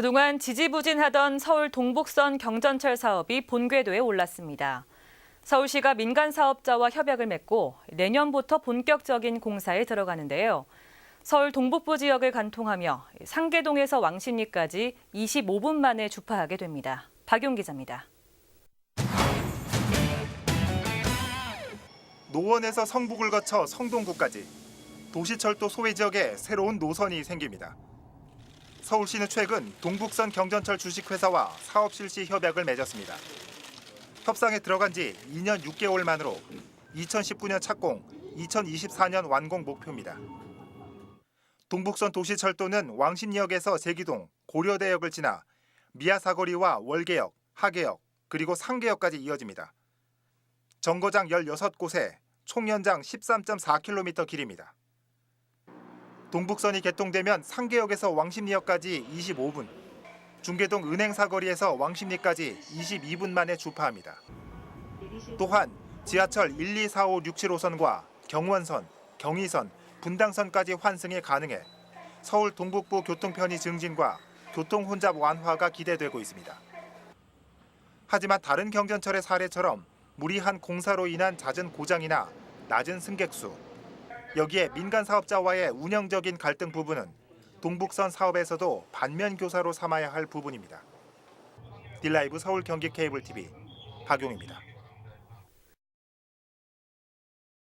그동안 지지부진하던 서울 동북선 경전철 사업이 본궤도에 올랐습니다. 서울시가 민간 사업자와 협약을 맺고 내년부터 본격적인 공사에 들어가는데요. 서울 동북부 지역을 관통하며 상계동에서 왕십리까지 25분 만에 주파하게 됩니다. 박용 기자입니다. 노원에서 성북을 거쳐 성동구까지 도시철도 소외 지역에 새로운 노선이 생깁니다. 서울시는 최근 동북선 경전철 주식회사와 사업 실시 협약을 맺었습니다. 협상에 들어간 지 2년 6개월 만으로 2019년 착공, 2024년 완공 목표입니다. 동북선 도시철도는 왕십리역에서 제기동, 고려대역을 지나 미아사거리와 월계역, 하계역, 그리고 상계역까지 이어집니다. 정거장 16곳에 총 연장 13.4km 길입니다. 동북선이 개통되면 상계역에서 왕십리역까지 25분, 중계동 은행 사거리에서 왕십리까지 22분 만에 주파합니다. 또한 지하철 1, 2, 4, 5, 6, 7호선과 경원선, 경의선, 분당선까지 환승이 가능해 서울 동북부 교통 편의 증진과 교통 혼잡 완화가 기대되고 있습니다. 하지만 다른 경전철의 사례처럼 무리한 공사로 인한 잦은 고장이나 낮은 승객 수, 여기에 민간 사업자와의 운영적인 갈등 부분은 동북선 사업에서도 반면 교사로 삼아야 할 부분입니다. 딜라이브 서울 경기 케이블 TV 박용입니다.